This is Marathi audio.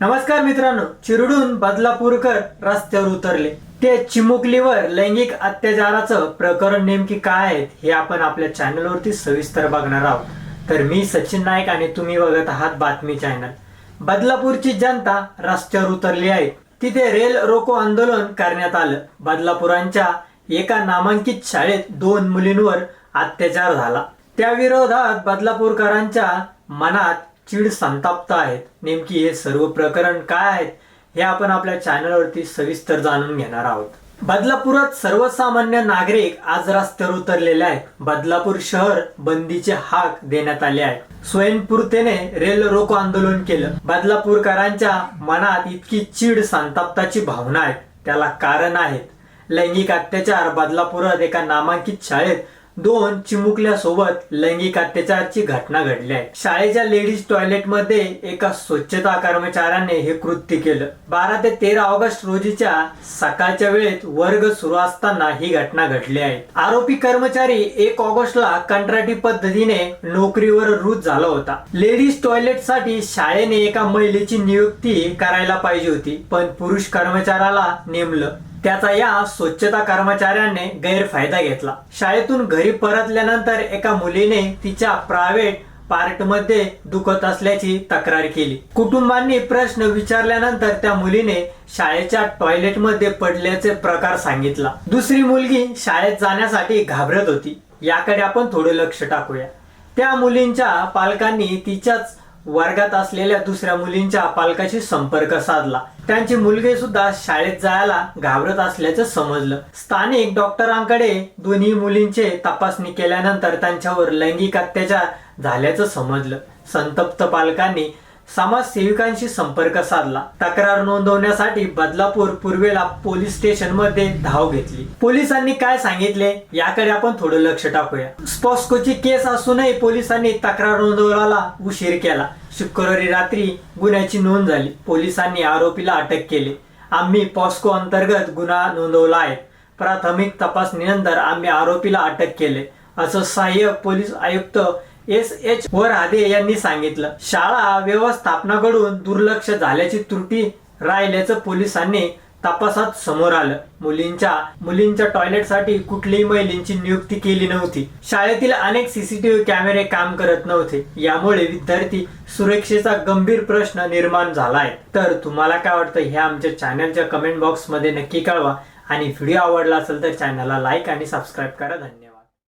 नमस्कार मित्रांनो चिरडून बदलापूरकर रस्त्यावर उतरले. ते चिमुकलीवर लैंगिक अत्याचाराचं प्रकरण नेमकी काय आहे हे आपण आपल्या चॅनलवरती सविस्तर बघणार आहोत. तर मी सचिन नाईक आणि तुम्ही बघत आहात बातमी चॅनल. बदलापूरची जनता रस्त्यावर उतरली आहे. तिथे रेल रोको आंदोलन करण्यात आलं. बदलापुरांच्या एका नामांकित शाळेत दोन मुलींवर अत्याचार झाला. त्या विरोधात बदलापूरकरांच्या मनात चीड संताप्त आहेत. नेमकी हे सर्व प्रकरण काय आहेत हे आपण आपल्या चॅनलवरती सविस्तर जाणून घेणार आहोत. बदलापुरात सर्वसामान्य नागरिक आज रस्त्यावर उतरलेले आहेत. बदलापूर शहर बंदीचे हाक देण्यात आले आहे स्वयंपूर्तेने रेल रोको आंदोलन केलं. बदलापूरकरांच्या मनात इतकी चीड संताप्ताची भावना आहे त्याला कारण आहेत. लैंगिक अत्याचार बदलापुरात एका नामांकित शाळेत दोन चिमुकल्यासोबत लैंगिक अत्याचाराची घटना घडली आहे. शाळेच्या लेडीज टॉयलेटमध्ये एका स्वच्छता कर्मचाऱ्याने हे कृत्य केलं. बारा ते तेरा ऑगस्ट रोजीच्या सकाळच्या वेळेत वर्ग सुरू असताना ही घटना घडली आहे. आरोपी कर्मचारी एक ऑगस्टला कंत्राटी पद्धतीने नोकरीवर रुज झाला होता. लेडीज टॉयलेटसाठी शाळेने एका महिलेची नियुक्ती करायला पाहिजे होती पण पुरुष कर्मचाऱ्याला नेमलं. त्याचा या स्वच्छता कर्मचाऱ्याने गैरफायदा घेतला. शाळेतून घरी परतल्यानंतर एका मुलीने तिच्या प्रायव्हेट पार्टमध्ये दुखत असल्याची तक्रार केली. कुटुंबांनी प्रश्न विचारल्यानंतर त्या मुलीने शाळेच्या टॉयलेटमध्ये पडल्याचे प्रकार सांगितला. दुसरी मुलगी शाळेत जाण्यासाठी घाबरत होती. याकडे आपण थोडं लक्ष टाकूया. त्या मुलींच्या पालकांनी तिच्याच वर्गात असलेल्या दुसऱ्या मुलींच्या पालकाशी संपर्क साधला. त्यांची मुलगी सुद्धा शाळेत जायला घाबरत असल्याचं समजलं. स्थानिक डॉक्टरांकडे दोन्ही मुलींचे तपासणी केल्यानंतर त्यांच्यावर लैंगिक अत्याचार झाल्याचं समजलं. संतप्त पालकांनी समाजसेविकांशी संपर्क साधला. तक्रार नोंदवण्यासाठी बदलापूर पूर्वेला पोलीस स्टेशनमध्ये धाव घेतली. पोलिसांनी काय सांगितले याकडे आपण थोडं लक्ष टाकूया. स्पॉस्कोची केस असूनही पोलिसांनी तक्रार नोंदवला उशीर केला. शुक्रवारी रात्री गुन्ह्याची नोंद झाली. पोलिसांनी आरोपीला अटक केली. आम्ही पॉस्को अंतर्गत गुन्हा नोंदवला आहे. प्राथमिक तपासणीनंतर आम्ही आरोपीला अटक केले. असं सहाय्यक पोलीस आयुक्त एस एच राधे यांनी सांगितलं शाळा व्यवस्थापनाकडून दुर्लक्ष झाल्याची त्रुटी राहिल्याचं पोलिसांनी तपासात समोर आलं. मुलींच्या मुलींच्या टॉयलेटसाठी कुठलीही महिलांची नियुक्ती केली नव्हती. शाळेतील अनेक सीसीटीव्ही कॅमेरे काम करत नव्हते. यामुळे विद्यार्थी सुरक्षेचा गंभीर प्रश्न निर्माण झालाय. तर तुम्हाला काय वाटतं हे आमच्या चॅनलच्या कमेंट बॉक्समध्ये नक्की कळवा. आणि व्हिडिओ आवडला असेल तर चॅनलला लाईक आणि सबस्क्राईब करा. धन्यवाद.